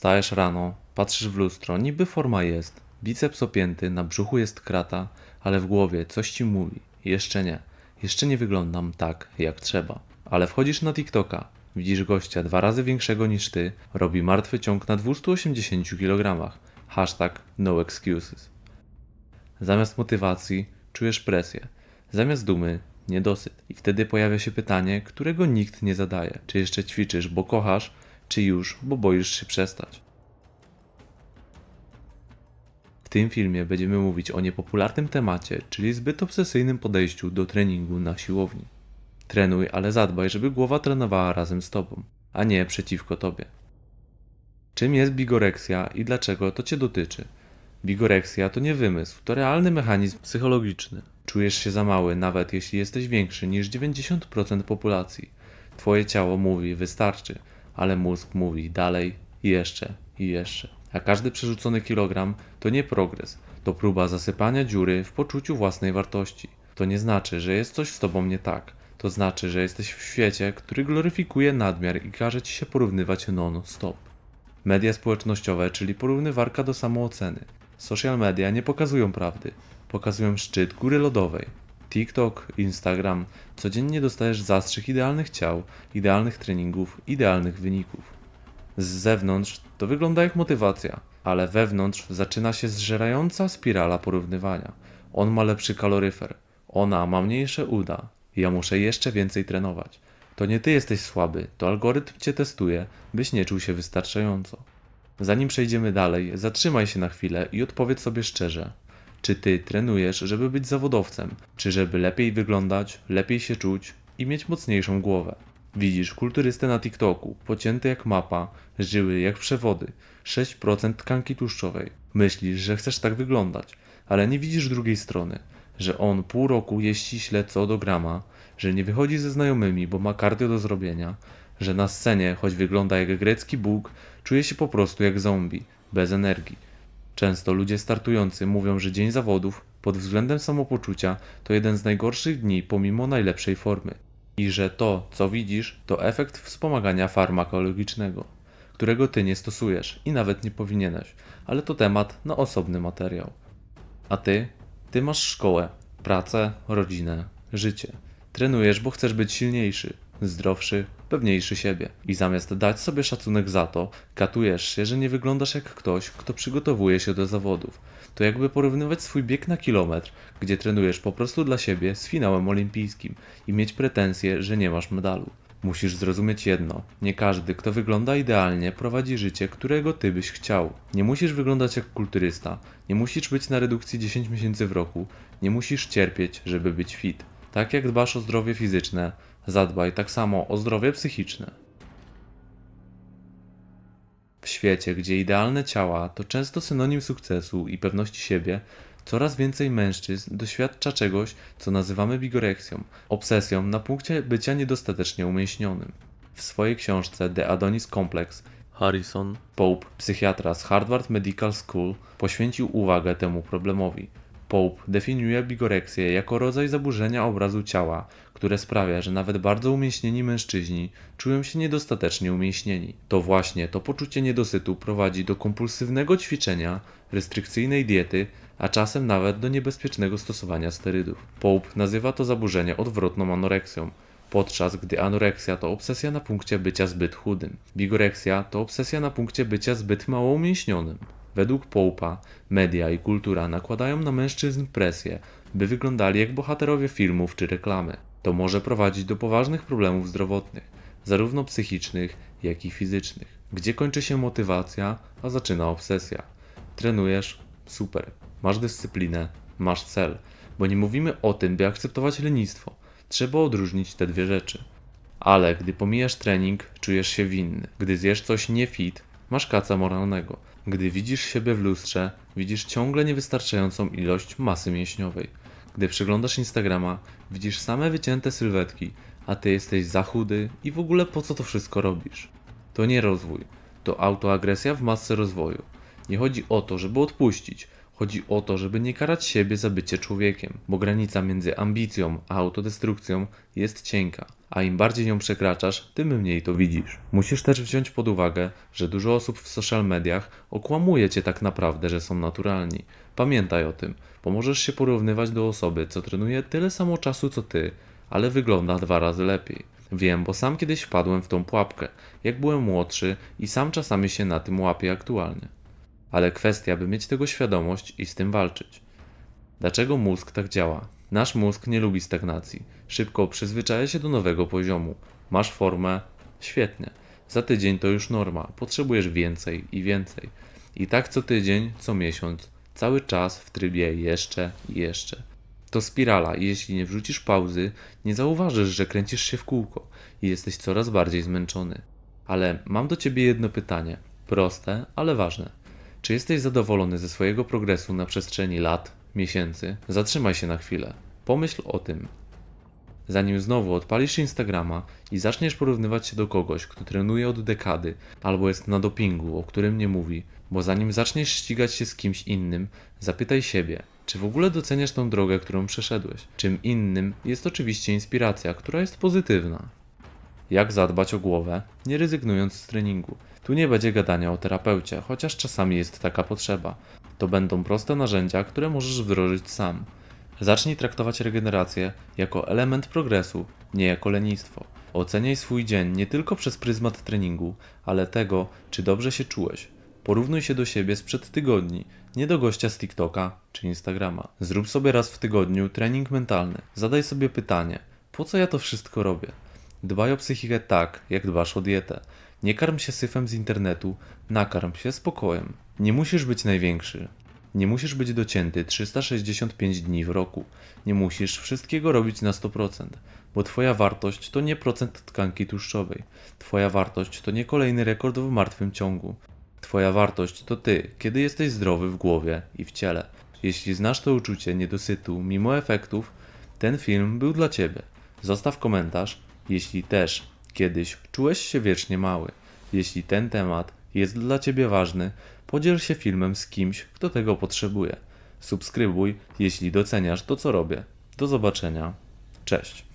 Wstajesz rano, patrzysz w lustro, niby forma jest, biceps opięty, na brzuchu jest krata, ale w głowie coś ci mówi. Jeszcze nie. Jeszcze nie wyglądam tak, jak trzeba. Ale wchodzisz na TikToka, widzisz gościa dwa razy większego niż ty, robi martwy ciąg na 280 kg. Hashtag no excuses. Zamiast motywacji czujesz presję. Zamiast dumy niedosyt. I wtedy pojawia się pytanie, którego nikt nie zadaje. Czy jeszcze ćwiczysz, bo kochasz, czy już, bo boisz się przestać. W tym filmie będziemy mówić o niepopularnym temacie, czyli zbyt obsesyjnym podejściu do treningu na siłowni. Trenuj, ale zadbaj, żeby głowa trenowała razem z tobą, a nie przeciwko tobie. Czym jest bigoreksja i dlaczego to cię dotyczy? Bigoreksja to nie wymysł, to realny mechanizm psychologiczny. Czujesz się za mały, nawet jeśli jesteś większy niż 90% populacji. Twoje ciało mówi wystarczy, ale mózg mówi dalej, i jeszcze i jeszcze. A każdy przerzucony kilogram to nie progres, to próba zasypania dziury w poczuciu własnej wartości. To nie znaczy, że jest coś z tobą nie tak. To znaczy, że jesteś w świecie, który gloryfikuje nadmiar i każe ci się porównywać non-stop. Media społecznościowe, czyli porównywarka do samooceny. Social media nie pokazują prawdy, pokazują szczyt góry lodowej. TikTok, Instagram, codziennie dostajesz zastrzyk idealnych ciał, idealnych treningów, idealnych wyników. Z zewnątrz to wygląda jak motywacja, ale wewnątrz zaczyna się zżerająca spirala porównywania. On ma lepszy kaloryfer, ona ma mniejsze uda, ja muszę jeszcze więcej trenować. To nie ty jesteś słaby, to algorytm cię testuje, byś nie czuł się wystarczająco. Zanim przejdziemy dalej, zatrzymaj się na chwilę i odpowiedz sobie szczerze. Czy ty trenujesz, żeby być zawodowcem, czy żeby lepiej wyglądać, lepiej się czuć i mieć mocniejszą głowę? Widzisz kulturystę na TikToku, pocięty jak mapa, żyły jak przewody, 6% tkanki tłuszczowej. Myślisz, że chcesz tak wyglądać, ale nie widzisz drugiej strony, że on pół roku je ściśle co do grama, że nie wychodzi ze znajomymi, bo ma kardio do zrobienia, że na scenie, choć wygląda jak grecki bóg, czuje się po prostu jak zombie, bez energii. Często ludzie startujący mówią, że dzień zawodów pod względem samopoczucia to jeden z najgorszych dni pomimo najlepszej formy. I że to, co widzisz, to efekt wspomagania farmakologicznego, którego ty nie stosujesz i nawet nie powinieneś, ale to temat na osobny materiał. A ty? Ty masz szkołę, pracę, rodzinę, życie. Trenujesz, bo chcesz być silniejszy, zdrowszy, pewniejszy siebie. I zamiast dać sobie szacunek za to, katujesz się, że nie wyglądasz jak ktoś, kto przygotowuje się do zawodów. To jakby porównywać swój bieg na kilometr, gdzie trenujesz po prostu dla siebie, z finałem olimpijskim i mieć pretensje, że nie masz medalu. Musisz zrozumieć jedno: nie każdy, kto wygląda idealnie, prowadzi życie, którego ty byś chciał. Nie musisz wyglądać jak kulturysta, nie musisz być na redukcji 10 miesięcy w roku, nie musisz cierpieć, żeby być fit. Tak jak dbasz o zdrowie fizyczne, zadbaj tak samo o zdrowie psychiczne. W świecie, gdzie idealne ciała to często synonim sukcesu i pewności siebie, coraz więcej mężczyzn doświadcza czegoś, co nazywamy bigoreksją, obsesją na punkcie bycia niedostatecznie umięśnionym. W swojej książce The Adonis Complex Harrison Pope, psychiatra z Harvard Medical School, poświęcił uwagę temu problemowi. Pope definiuje bigoreksję jako rodzaj zaburzenia obrazu ciała, które sprawia, że nawet bardzo umięśnieni mężczyźni czują się niedostatecznie umięśnieni. To właśnie to poczucie niedosytu prowadzi do kompulsywnego ćwiczenia, restrykcyjnej diety, a czasem nawet do niebezpiecznego stosowania sterydów. Pope nazywa to zaburzenie odwrotną anoreksją, podczas gdy anoreksja to obsesja na punkcie bycia zbyt chudym. Bigoreksja to obsesja na punkcie bycia zbyt mało umięśnionym. Według Pope'a media i kultura nakładają na mężczyzn presję, by wyglądali jak bohaterowie filmów czy reklamy. To może prowadzić do poważnych problemów zdrowotnych, zarówno psychicznych, jak i fizycznych. Gdzie kończy się motywacja, a zaczyna obsesja? Trenujesz? Super. Masz dyscyplinę, masz cel. Bo nie mówimy o tym, by akceptować lenistwo. Trzeba odróżnić te dwie rzeczy. Ale gdy pomijasz trening, czujesz się winny. Gdy zjesz coś nie fit, masz kaca moralnego. Gdy widzisz siebie w lustrze, widzisz ciągle niewystarczającą ilość masy mięśniowej. Gdy przeglądasz Instagrama, widzisz same wycięte sylwetki, a ty jesteś za chudy i w ogóle po co to wszystko robisz? To nie rozwój, to autoagresja w masce rozwoju. Nie chodzi o to, żeby odpuścić, Chodzi o to, żeby nie karać siebie za bycie człowiekiem, bo granica między ambicją a autodestrukcją jest cienka, a im bardziej ją przekraczasz, tym mniej to widzisz. Musisz też wziąć pod uwagę, że dużo osób w social mediach okłamuje cię tak naprawdę, że są naturalni. Pamiętaj o tym, bo możesz się porównywać do osoby, co trenuje tyle samo czasu co ty, ale wygląda dwa razy lepiej. Wiem, bo sam kiedyś wpadłem w tą pułapkę, jak byłem młodszy i sam czasami się na tym łapię aktualnie. Ale kwestia, by mieć tego świadomość i z tym walczyć. Dlaczego mózg tak działa? Nasz mózg nie lubi stagnacji. Szybko przyzwyczaja się do nowego poziomu. Masz formę? Świetnie. Za tydzień to już norma. Potrzebujesz więcej i więcej. I tak co tydzień, co miesiąc. Cały czas w trybie jeszcze i jeszcze. To spirala i jeśli nie wrzucisz pauzy, nie zauważysz, że kręcisz się w kółko i jesteś coraz bardziej zmęczony. Ale mam do ciebie jedno pytanie. Proste, ale ważne. Czy jesteś zadowolony ze swojego progresu na przestrzeni lat, miesięcy? Zatrzymaj się na chwilę. Pomyśl o tym. Zanim znowu odpalisz Instagrama i zaczniesz porównywać się do kogoś, kto trenuje od dekady albo jest na dopingu, o którym nie mówi, bo zanim zaczniesz ścigać się z kimś innym, zapytaj siebie, czy w ogóle doceniasz tą drogę, którą przeszedłeś. Czym innym jest oczywiście inspiracja, która jest pozytywna. Jak zadbać o głowę, nie rezygnując z treningu. Tu nie będzie gadania o terapeucie, chociaż czasami jest taka potrzeba. To będą proste narzędzia, które możesz wdrożyć sam. Zacznij traktować regenerację jako element progresu, nie jako lenistwo. Oceniaj swój dzień nie tylko przez pryzmat treningu, ale tego, czy dobrze się czułeś. Porównuj się do siebie sprzed tygodni, nie do gościa z TikToka czy Instagrama. Zrób sobie raz w tygodniu trening mentalny. Zadaj sobie pytanie: po co ja to wszystko robię? Dbaj o psychikę tak, jak dbasz o dietę. Nie karm się syfem z internetu, nakarm się spokojem. Nie musisz być największy. Nie musisz być docięty 365 dni w roku. Nie musisz wszystkiego robić na 100%, bo Twoja wartość to nie procent tkanki tłuszczowej. Twoja wartość to nie kolejny rekord w martwym ciągu. Twoja wartość to Ty, kiedy jesteś zdrowy w głowie i w ciele. Jeśli znasz to uczucie niedosytu mimo efektów, ten film był dla Ciebie. Zostaw komentarz, jeśli też kiedyś czułeś się wiecznie mały. Jeśli ten temat jest dla Ciebie ważny, podziel się filmem z kimś, kto tego potrzebuje. Subskrybuj, jeśli doceniasz to, co robię. Do zobaczenia. Cześć.